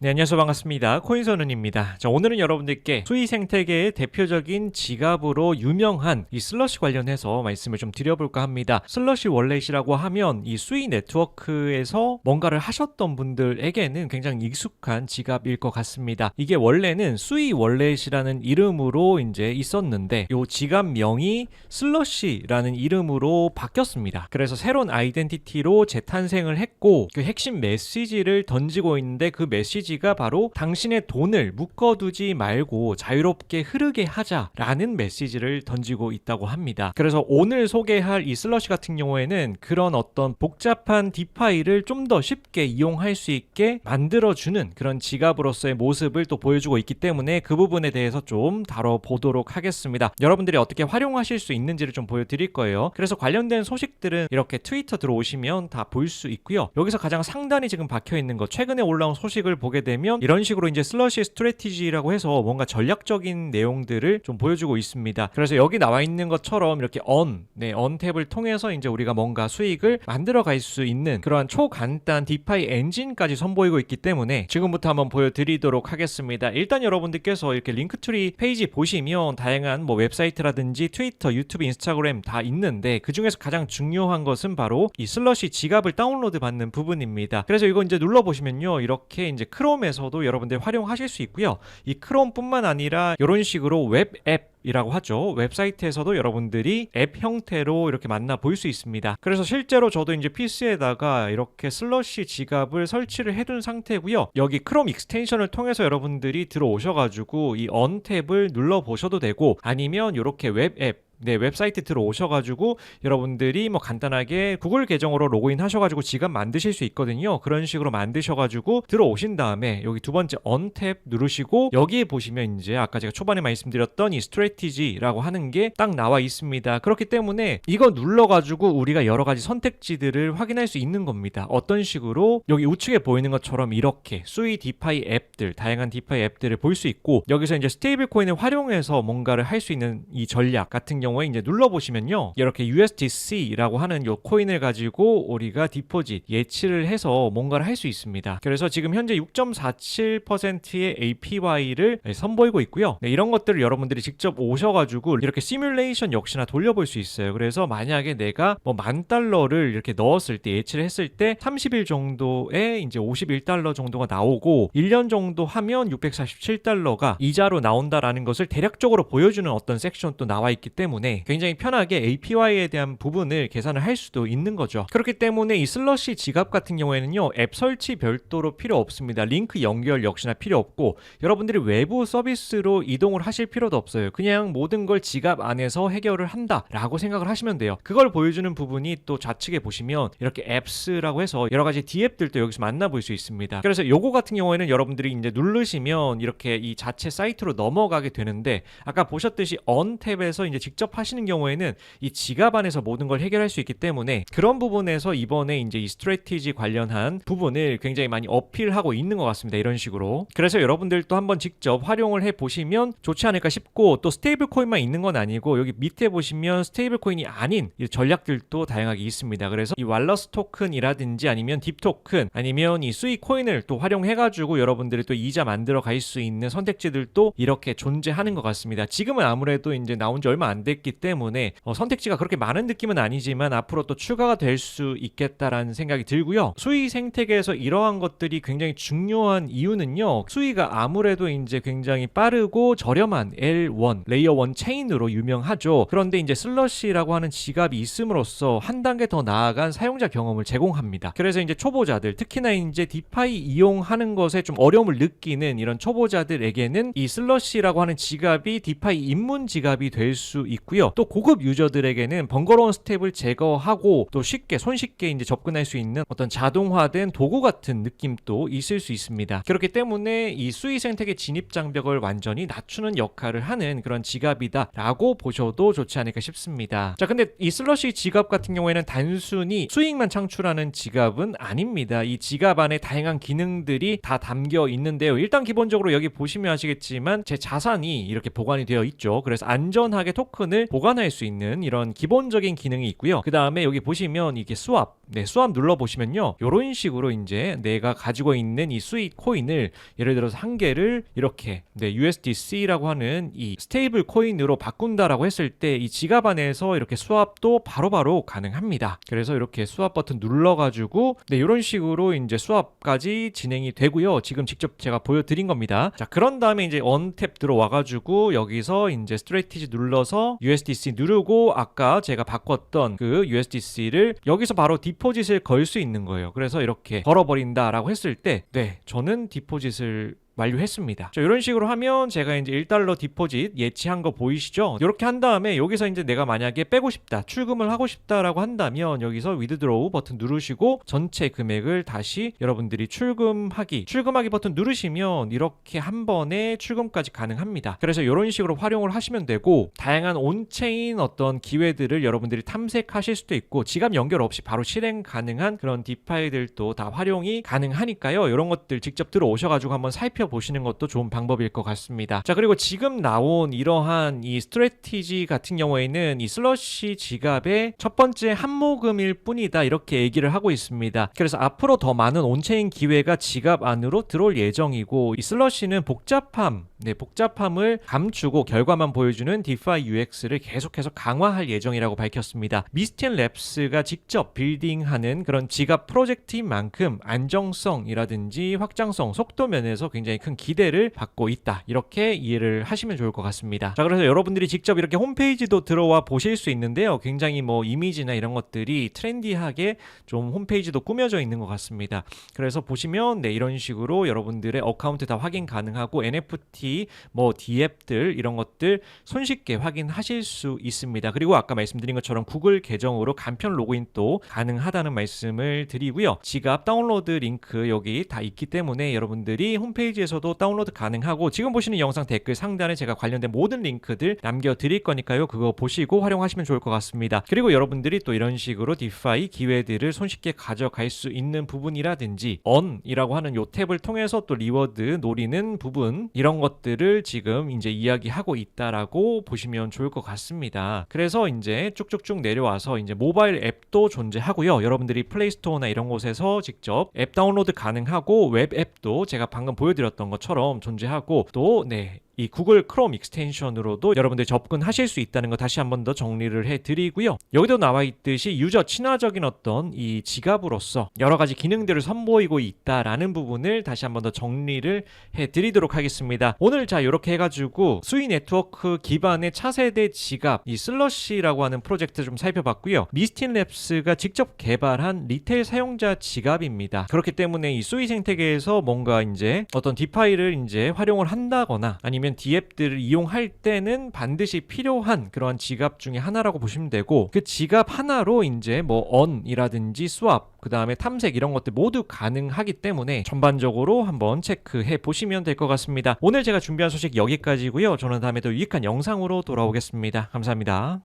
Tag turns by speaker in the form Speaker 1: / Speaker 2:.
Speaker 1: 네, 안녕하세요. 반갑습니다. 코인선은입니다. 자, 오늘은 여러분들께 수의 생태계의 대표적인 지갑으로 유명한 이 슬러시 관련해서 말씀을 좀 드려볼까 합니다. 슬러시 월렛이라고 하면 이 수의 네트워크에서 뭔가를 하셨던 분들에게는 굉장히 익숙한 지갑일 것 같습니다. 이게 원래는 수의 월렛이라는 이름으로 이제 있었는데 이 지갑명이 슬러시라는 이름으로 바뀌었습니다. 그래서 새로운 아이덴티티로 재탄생을 했고 그 핵심 메시지를 던지고 있는데 그 메시지 가 바로 당신의 돈을 묶어두지 말고 자유롭게 흐르게 하자라는 메시지를 던지고 있다고 합니다. 그래서 오늘 소개할 이 슬러시 같은 경우에는 그런 어떤 복잡한 디파이를 좀 더 쉽게 이용할 수 있게 만들어주는 그런 지갑으로서의 모습을 또 보여주고 있기 때문에 그 부분에 대해서 좀 다뤄보도록 하겠습니다. 여러분들이 어떻게 활용하실 수 있는지를 좀 보여드릴 거예요. 그래서 관련된 소식들은 이렇게 트위터 들어오시면 다 볼 수 있고요. 여기서 가장 상단이 지금 박혀 있는 거 최근에 올라온 소식을 보게 되면 이런 식으로 이제 슬러시 스트레티지라고 해서 뭔가 전략적인 내용들을 좀 보여주고 있습니다. 그래서 여기 나와 있는 것처럼 이렇게 on, 네, on 탭을 통해서 이제 우리가 뭔가 수익을 만들어 갈 수 있는 그러한 초간단 디파이 엔진까지 선보이고 있기 때문에 지금부터 한번 보여드리도록 하겠습니다. 일단 여러분들께서 이렇게 링크트리 페이지 보시면 다양한 뭐 웹사이트라든지 트위터, 유튜브, 인스타그램 다 있는데 그 중에서 가장 중요한 것은 바로 이 슬러시 지갑을 다운로드 받는 부분입니다. 그래서 이거 이제 눌러 보시면요, 이렇게 이제 크 롬에서도 여러분들 활용하실 수 있고요. 이 크롬뿐만 아니라 이런 식으로 웹 앱 이라고 하죠. 웹사이트에서도 여러분들이 앱 형태로 이렇게 만나 볼 수 있습니다. 그래서 실제로 저도 이제 PC에다가 이렇게 슬러시 지갑을 설치를 해둔 상태고요. 여기 크롬 익스텐션을 통해서 여러분들이 들어오셔가지고 이 언 탭을 눌러 보셔도 되고 아니면 이렇게 웹앱 네, 웹사이트 들어오셔가지고 여러분들이 뭐 간단하게 구글 계정으로 로그인 하셔가지고 지갑 만드실 수 있거든요. 그런 식으로 만드셔가지고 들어오신 다음에 여기 두 번째 언탭 누르시고 여기에 보시면 이제 아까 제가 초반에 말씀드렸던 이 스트레 티지라고 하는 게 딱 나와 있습니다. 그렇기 때문에 이거 눌러가지고 우리가 여러 가지 선택지들을 확인할 수 있는 겁니다. 어떤 식으로 여기 우측에 보이는 것처럼 이렇게 수이 디파이 앱들, 다양한 디파이 앱들을 볼 수 있고 여기서 이제 스테이블 코인을 활용해서 뭔가를 할 수 있는 이 전략 같은 경우에 이제 눌러 보시면요. 이렇게 USDC라고 하는 요 코인을 가지고 우리가 디포짓 예치를 해서 뭔가를 할 수 있습니다. 그래서 지금 현재 6.47%의 APY를 선보이고 있고요. 네, 이런 것들을 여러분들이 직접 오셔가지고 이렇게 시뮬레이션 역시나 돌려볼 수 있어요. 그래서 만약에 내가 뭐 만 달러를 이렇게 넣었을 때 예치를 했을 때 30일 정도에 이제 51달러 정도가 나오고 1년 정도 하면 647달러가 이자로 나온다라는 것을 대략적으로 보여주는 어떤 섹션 또 나와 있기 때문에 굉장히 편하게 APY에 대한 부분을 계산을 할 수도 있는 거죠. 그렇기 때문에 이 슬러시 지갑 같은 경우에는요, 앱 설치 별도로 필요 없습니다. 링크 연결 역시나 필요 없고, 여러분들이 외부 서비스로 이동을 하실 필요도 없어요. 그냥 모든 걸 지갑 안에서 해결을 한다라고 생각을 하시면 돼요. 그걸 보여주는 부분이 또 좌측에 보시면 이렇게 앱스라고 해서 여러 가지 D앱들도 여기서 만나볼 수 있습니다. 그래서 요거 같은 경우에는 여러분들이 이제 누르시면 이렇게 이 자체 사이트로 넘어가게 되는데, 아까 보셨듯이 on 탭에서 이제 직접 하시는 경우에는 이 지갑 안에서 모든 걸 해결할 수 있기 때문에 그런 부분에서 이번에 이제 이 스트레티지 관련한 부분을 굉장히 많이 어필하고 있는 것 같습니다. 이런 식으로. 그래서 여러분들도 한번 직접 활용을 해 보시면 좋지 않을까 싶고 또 스테이블 코인만 있는 건 아니고 여기 밑에 보시면 스테이블 코인이 아닌 이 전략들도 다양하게 있습니다. 그래서 이 왈러스 토큰이라든지 아니면 딥 토큰 아니면 이 수익 코인을 또 활용해 가지고 여러분들이 또 이자 만들어 갈 수 있는 선택지들도 이렇게 존재하는 것 같습니다. 지금은 아무래도 이제 나온 지 얼마 안 됐기 때문에 어, 선택지가 그렇게 많은 느낌은 아니지만 앞으로 또 추가가 될 수 있겠다라는 생각이 들고요. 수의 생태계에서 이러한 것들이 굉장히 중요한 이유는요. 수의가 아무래도 이제 굉장히 빠르고 저렴한 L1 레이어 1 체인으로 유명하죠. 그런데 이제 슬러시라고 하는 지갑이 있음으로써 한 단계 더 나아간 사용자 경험을 제공합니다. 그래서 이제 초보자들 특히나 이제 디파이 이용하는 것에 좀 어려움을 느끼는 이런 초보자들에게는 이 슬러시라고 하는 지갑이 디파이 입문 지갑이 될 수 있고요. 또 고급 유저들에게는 번거로운 스텝을 제거하고 또 쉽게 손쉽게 이제 접근할 수 있는 어떤 자동화된 도구 같은 느낌도 있을 수 있습니다. 그렇기 때문에 이 수의 생태계 진입 장벽을 완전히 낮추는 역할을 하는 그런 그런 지갑이다라고 보셔도 좋지 않을까 싶습니다. 자, 근데 이 슬러시 지갑 같은 경우에는 단순히 수익만 창출하는 지갑은 아닙니다. 이 지갑 안에 다양한 기능들이 다 담겨 있는데요. 일단 기본적으로 여기 보시면 아시겠지만 제 자산이 이렇게 보관이 되어 있죠. 그래서 안전하게 토큰을 보관할 수 있는 이런 기본적인 기능이 있고요. 그 다음에 여기 보시면 이게 수압, 네, 수압 눌러 보시면요. 이런 식으로 이제 내가 가지고 있는 이 수익 코인을 예를 들어서 한 개를 이렇게 네, USDC라고 하는 이 스테이 블 코인으로 바꾼다라고 했을 때 이 지갑 안에서 이렇게 수압도 바로바로 가능합니다. 그래서 이렇게 수압 버튼 눌러 가지고 네, 이런 식으로 이제 수압까지 진행이 되고요. 지금 직접 제가 보여드린 겁니다. 자, 그런 다음에 이제 언탭 들어와 가지고 여기서 이제 스트레티지 눌러서 USDC 누르고 아까 제가 바꿨던 그 USDC를 여기서 바로 디포짓을 걸 수 있는 거예요. 그래서 이렇게 걸어버린다라고 했을 때, 네, 저는 디포짓을 완료했습니다. 자, 이런 식으로 하면 제가 이제 1달러 디포짓 예치한 거 보이시죠? 이렇게 한 다음에 여기서 이제 내가 만약에 빼고 싶다, 출금을 하고 싶다라고 한다면 여기서 위드드로우 버튼 누르시고 전체 금액을 다시 여러분들이 출금하기, 출금하기 버튼 누르시면 이렇게 한 번에 출금까지 가능합니다. 그래서 이런 식으로 활용을 하시면 되고 다양한 온체인 어떤 기회들을 여러분들이 탐색하실 수도 있고 지갑 연결 없이 바로 실행 가능한 그런 디파이들도 다 활용이 가능하니까요. 이런 것들 직접 들어오셔가지고 한번 살펴 보시는 것도 좋은 방법일 것 같습니다. 자 그리고 지금 나온 이러한 이 스트레티지 같은 경우에는 이 슬러시 지갑의 첫 번째 한모금일 뿐이다 이렇게 얘기를 하고 있습니다. 그래서 앞으로 더 많은 온체인 기회가 지갑 안으로 들어올 예정이고 이 슬러시는 복잡함, 네 복잡함을 감추고 결과만 보여주는 디파이 UX를 계속해서 강화할 예정이라고 밝혔습니다. 미스틴 랩스가 직접 빌딩하는 그런 지갑 프로젝트인 만큼 안정성이라든지 확장성, 속도 면에서 굉장히 큰 기대를 받고 있다. 이렇게 이해를 하시면 좋을 것 같습니다. 자, 그래서 여러분들이 직접 이렇게 홈페이지도 들어와 보실 수 있는데요. 굉장히 뭐 이미지나 이런 것들이 트렌디하게 좀 홈페이지도 꾸며져 있는 것 같습니다. 그래서 보시면 네, 이런 식으로 여러분들의 어카운트 다 확인 가능하고 NFT, 뭐 디앱들 이런 것들 손쉽게 확인하실 수 있습니다. 그리고 아까 말씀드린 것처럼 구글 계정으로 간편 로그인도 가능하다는 말씀을 드리고요. 지갑 다운로드 링크 여기 다 있기 때문에 여러분들이 홈페이지에서도 다운로드 가능하고 지금 보시는 영상 댓글 상단에 제가 관련된 모든 링크들 남겨 드릴 거니까요. 그거 보시고 활용하시면 좋을 것 같습니다. 그리고 여러분들이 또 이런 식으로 디파이 기회들을 손쉽게 가져갈 수 있는 부분이라든지 언이라고 하는 요 탭을 통해서 또 리워드 노리는 부분 이런 것들 을 지금 이제 이야기하고 있다라고 보시면 좋을 것 같습니다. 그래서 이제 쭉쭉쭉 내려와서 이제 모바일 앱도 존재하고요. 여러분들이 플레이스토어나 이런 곳에서 직접 앱 다운로드 가능하고 웹 앱도 제가 방금 보여드렸던 것처럼 존재하고 또 네. 이 구글 크롬 익스텐션으로도 여러분들 접근하실 수 있다는 거 다시 한 번 더 정리를 해드리고요. 여기도 나와 있듯이 유저 친화적인 어떤 이 지갑으로서 여러 가지 기능들을 선보이고 있다라는 부분을 다시 한 번 더 정리를 해드리도록 하겠습니다. 오늘 자 이렇게 해가지고 수위 네트워크 기반의 차세대 지갑 이 슬러시라고 하는 프로젝트 좀 살펴봤고요. 미스틴 랩스가 직접 개발한 리테일 사용자 지갑입니다. 그렇기 때문에 이 수위 생태계에서 뭔가 이제 어떤 디파이를 이제 활용을 한다거나 아니면 디앱들을 이용할 때는 반드시 필요한 그런 지갑 중에 하나라고 보시면 되고 그 지갑 하나로 이제 뭐 언이라든지 수압 그 다음에 탐색 이런 것들 모두 가능하기 때문에 전반적으로 한번 체크해 보시면 될 것 같습니다. 오늘 제가 준비한 소식 여기까지고요. 저는 다음에 또 유익한 영상으로 돌아오겠습니다. 감사합니다.